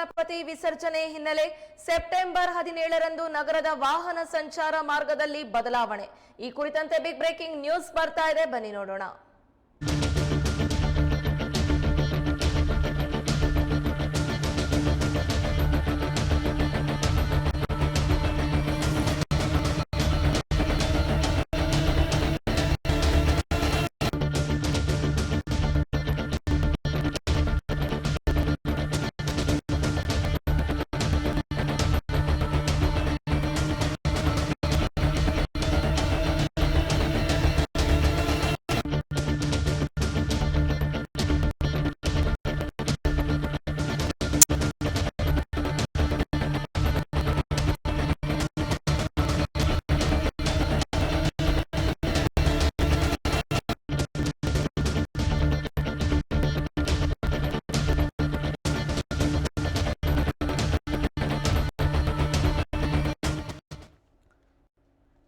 ಗಣಪತಿ ವಿಸರ್ಜನೆ ಹಿನ್ನೆಲೆ ಸೆಪ್ಟೆಂಬರ್ ಹದಿನೇಳರಂದು ನಗರದ ವಾಹನ ಸಂಚಾರ ಮಾರ್ಗದಲ್ಲಿ ಬದಲಾವಣೆ. ಈ ಕುರಿತಂತೆ ಬಿಗ್ ಬ್ರೇಕಿಂಗ್ ನ್ಯೂಸ್ ಬರ್ತಾ ಇದೆ. ಬನ್ನಿ ನೋಡೋಣ.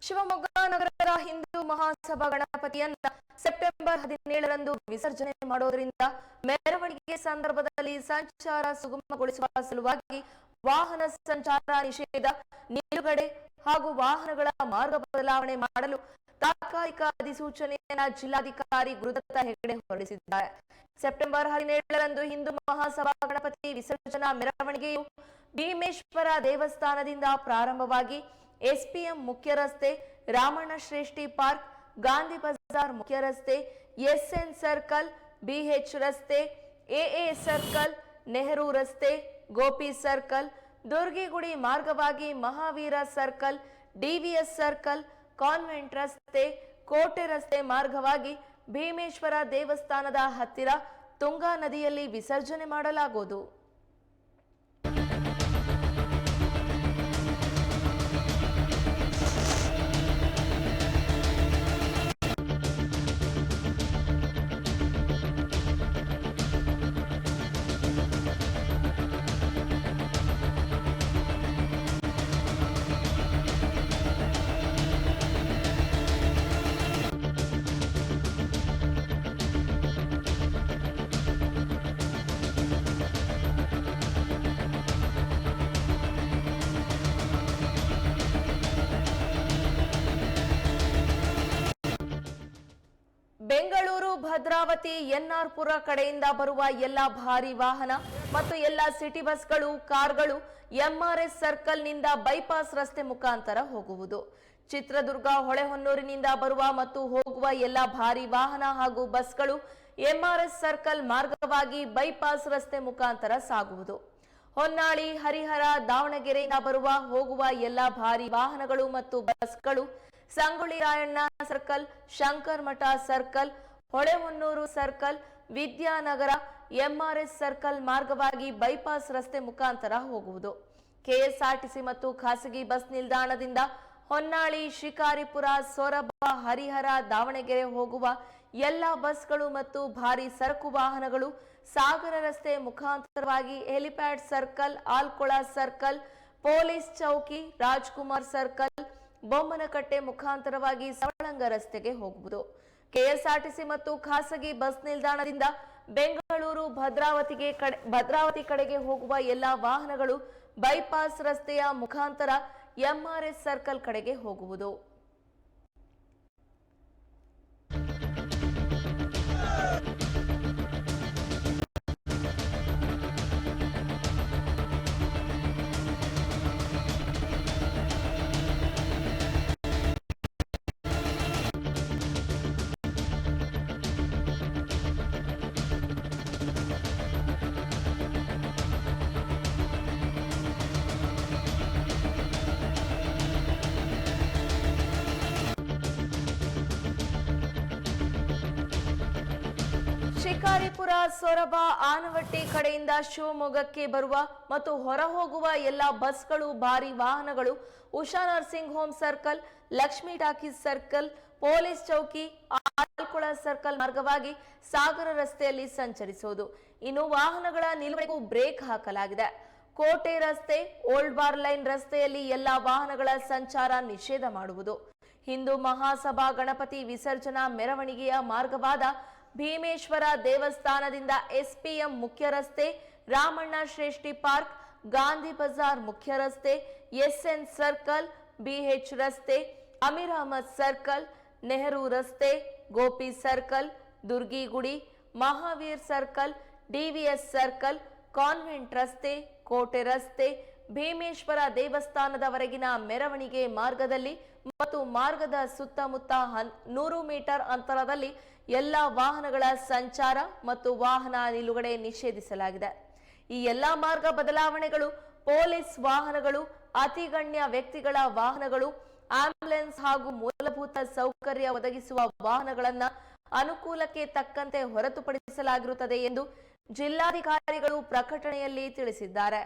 ಶಿವಮೊಗ್ಗ ನಗರದ ಹಿಂದೂ ಮಹಾಸಭಾ ಗಣಪತಿಯನ್ನ ಸೆಪ್ಟೆಂಬರ್ ಹದಿನೇಳರಂದು ವಿಸರ್ಜನೆ ಮಾಡೋದ್ರಿಂದ ಮೆರವಣಿಗೆ ಸಂದರ್ಭದಲ್ಲಿ ಸಂಚಾರ ಸುಗಮಗೊಳಿಸುವ ಸಲುವಾಗಿ ವಾಹನ ಸಂಚಾರ ನಿಷೇಧ, ನಿಲುಗಡೆ ಹಾಗೂ ವಾಹನಗಳ ಮಾರ್ಗ ಬದಲಾವಣೆ ಮಾಡಲು ತಾತ್ಕಾಲಿಕ ಅಧಿಸೂಚನೆಯನ್ನ ಜಿಲ್ಲಾಧಿಕಾರಿ ಗುರುದತ್ತ ಹೆಗಡೆ ಹೊರಡಿಸಿದ್ದಾರೆ. ಸೆಪ್ಟೆಂಬರ್ ಹದಿನೇಳರಂದು ಹಿಂದೂ ಮಹಾಸಭಾ ಗಣಪತಿ ವಿಸರ್ಜನಾ ಮೆರವಣಿಗೆಯು ಭೀಮೇಶ್ವರ ದೇವಸ್ಥಾನದಿಂದ ಪ್ರಾರಂಭವಾಗಿ ಎಸ್ಪಿಎಂ ಮುಖ್ಯ ರಸ್ತೆ, ರಾಮಣ್ಣ ಶ್ರೇಷ್ಠಿ ಪಾರ್ಕ್, ಗಾಂಧಿ ಬಜಾರ್ ಮುಖ್ಯ ರಸ್ತೆ, ಎಸ್ಎನ್ ಸರ್ಕಲ್ ಬಿಎಚ್ ರಸ್ತೆ, ಎಎ ಸರ್ಕಲ್, ನೆಹರು ರಸ್ತೆ, ಗೋಪಿ ಸರ್ಕಲ್, ದುರ್ಗಿಗುಡಿ ಮಾರ್ಗವಾಗಿ Mahaveera circle DVS circle, convent ರಸ್ತೆ, ಕೋಟೆ ರಸ್ತೆ ಮಾರ್ಗವಾಗಿ ಭೀಮೇಶ್ವರ ದೇವಸ್ಥಾನದ ಹತ್ತಿರ ತುಂಗಾ ನದಿಯಲ್ಲಿ ವಿಸರ್ಜನೆ ಮಾಡಲಾಗುವುದು. ಬೆಂಗಳೂರು ಭದ್ರಾವತಿ ಎನ್ಆರ್ಪುರ ಕಡೆಯಿಂದ ಬರುವ ಎಲ್ಲ ಭಾರಿ ವಾಹನ ಮತ್ತು ಎಲ್ಲ ಸಿಟಿ ಬಸ್ಗಳು, ಕಾರ್ಗಳು ಎಂಆರ್ಎಸ್ ಸರ್ಕಲ್ನಿಂದ ಬೈಪಾಸ್ ರಸ್ತೆ ಮುಖಾಂತರ ಹೋಗುವುದು. ಚಿತ್ರದುರ್ಗ, ಹೊಳೆಹೊನ್ನೂರಿನಿಂದ ಬರುವ ಮತ್ತು ಹೋಗುವ ಎಲ್ಲ ಭಾರಿ ವಾಹನ ಹಾಗೂ ಬಸ್ಗಳು ಎಂಆರ್ಎಸ್ ಸರ್ಕಲ್ ಮಾರ್ಗವಾಗಿ ಬೈಪಾಸ್ ರಸ್ತೆ ಮುಖಾಂತರ ಸಾಗುವುದು. ಹೊನ್ನಾಳಿ, ಹರಿಹರ, ದಾವಣಗೆರೆಯಿಂದ ಬರುವ, ಹೋಗುವ ಎಲ್ಲ ಭಾರಿ ವಾಹನಗಳು ಮತ್ತು ಬಸ್ಗಳು Sangolli Rayanna circle, Shankar Math circle, Holehonnur circle, Vidyanagar, MRS circle ಮಾರ್ಗವಾಗಿ ಬೈಪಾಸ್ ರಸ್ತೆ ಮುಖಾಂತರ ಹೋಗುವುದು. ಕೆಎಸ್ಆರ್ಟಿಸಿ ಮತ್ತು ಖಾಸಗಿ ಬಸ್ ನಿಲ್ದಾಣದಿಂದ ಹೊನ್ನಾಳಿ, ಶಿಕಾರಿಪುರ, ಸೊರಬ, ಹರಿಹರ, ದಾವಣಗೆರೆ ಹೋಗುವ ಎಲ್ಲ ಬಸ್ಗಳು ಮತ್ತು ಭಾರಿ ಸರಕು ವಾಹನಗಳು ಸಾಗರ ರಸ್ತೆ ಮುಖಾಂತರವಾಗಿ helipad circle, Alkola circle, police ಚೌಕಿ, ರಾಜ್ಕುಮಾರ್ ಸರ್ಕಲ್ ಬೊಮ್ಮನಕಟ್ಟೆ ಮುಖಾಂತರವಾಗಿ ಸವಳಂಗ ರಸ್ತೆಗೆ ಹೋಗುವುದು. ಕೆಎಸ್ಆರ್ಟಿಸಿ ಮತ್ತು ಖಾಸಗಿ ಬಸ್ ನಿಲ್ದಾಣದಿಂದ ಬೆಂಗಳೂರು ಭದ್ರಾವತಿಗೆ ಕಡೆ, ಭದ್ರಾವತಿ ಕಡೆಗೆ ಹೋಗುವ ಎಲ್ಲಾ ವಾಹನಗಳು ಬೈಪಾಸ್ ರಸ್ತೆಯ ಮುಖಾಂತರ ಎಂಆರ್ಎಸ್ ಸರ್ಕಲ್ ಕಡೆಗೆ ಹೋಗುವುದು. ಶಿಕಾರಿಪುರ, ಸೊರಬ, ಆನವಟ್ಟಿ ಕಡೆಯಿಂದ ಶಿವಮೊಗ್ಗಕ್ಕೆ ಬರುವ ಮತ್ತು ಹೊರ ಹೋಗುವ ಎಲ್ಲ ಬಸ್ಗಳು, ಭಾರಿ ವಾಹನಗಳು, Usha nursing home circle, Lakshmi talkies circle, police ಚೌಕಿ ಆಲ್ಕೊಳ ಸರ್ಕಲ್ ಮಾರ್ಗವಾಗಿ ಸಾಗರ ರಸ್ತೆಯಲ್ಲಿ ಸಂಚರಿಸುವುದು. ಇನ್ನು ವಾಹನಗಳ ನಿಲುವಳಿಗೂ ಬ್ರೇಕ್ ಹಾಕಲಾಗಿದೆ. ಕೋಟೆ ರಸ್ತೆ, ಓಲ್ಡ್ ಬಾರ್ ಲೈನ್ ರಸ್ತೆಯಲ್ಲಿ ಎಲ್ಲ ವಾಹನಗಳ ಸಂಚಾರ ನಿಷೇಧ ಮಾಡುವುದು. ಹಿಂದೂ ಮಹಾಸಭಾ ಗಣಪತಿ ವಿಸರ್ಜನಾ ಮೆರವಣಿಗೆಯ ಮಾರ್ಗವಾದ ಭೀಮೇಶ್ವರ ದೇವಸ್ಥಾನದಿಂದ ಎಸ್ಪಿಎಂ ಮುಖ್ಯ ರಸ್ತೆ ರಾಮಣ್ಣ ಶ್ರೇಷ್ಠಿ ಪಾರ್ಕ್, ಗಾಂಧಿ ಬಜಾರ್ ಮುಖ್ಯ ರಸ್ತೆ ಎಸ್ಎನ್ ಸರ್ಕಲ್ ಬಿಎಚ್ ರಸ್ತೆ, ಅಮೀರ್ ಅಹಮದ್ ಸರ್ಕಲ್, ನೆಹರು ರಸ್ತೆ, Gopi circle, Durgigudi, Mahaveer circle DVS circle, convent ರಸ್ತೆ, ಕೋಟೆ ರಸ್ತೆ, ಭೀಮೇಶ್ವರ ದೇವಸ್ಥಾನದವರೆಗಿನ ಮೆರವಣಿಗೆ ಮಾರ್ಗದಲ್ಲಿ ಮತ್ತು ಮಾರ್ಗದ ಸುತ್ತಮುತ್ತ ನೂರು ಮೀಟರ್ ಅಂತರದಲ್ಲಿ ಎಲ್ಲ ವಾಹನಗಳ ಸಂಚಾರ ಮತ್ತು ವಾಹನ ನಿಲುಗಡೆ ನಿಷೇಧಿಸಲಾಗಿದೆ. ಈ ಎಲ್ಲಾ ಮಾರ್ಗ ಬದಲಾವಣೆಗಳು ಪೊಲೀಸ್ ವಾಹನಗಳು, ಅತಿಗಣ್ಯ ವ್ಯಕ್ತಿಗಳ ವಾಹನಗಳು, ಆಂಬ್ಯುಲೆನ್ಸ್ ಹಾಗೂ ಮೂಲಭೂತ ಸೌಕರ್ಯ ಒದಗಿಸುವ ವಾಹನಗಳನ್ನ ಅನುಕೂಲಕ್ಕೆ ತಕ್ಕಂತೆ ಹೊರತುಪಡಿಸಲಾಗಿರುತ್ತದೆ ಎಂದು ಜಿಲ್ಲಾಧಿಕಾರಿಗಳು ಪ್ರಕಟಣೆಯಲ್ಲಿ ತಿಳಿಸಿದ್ದಾರೆ.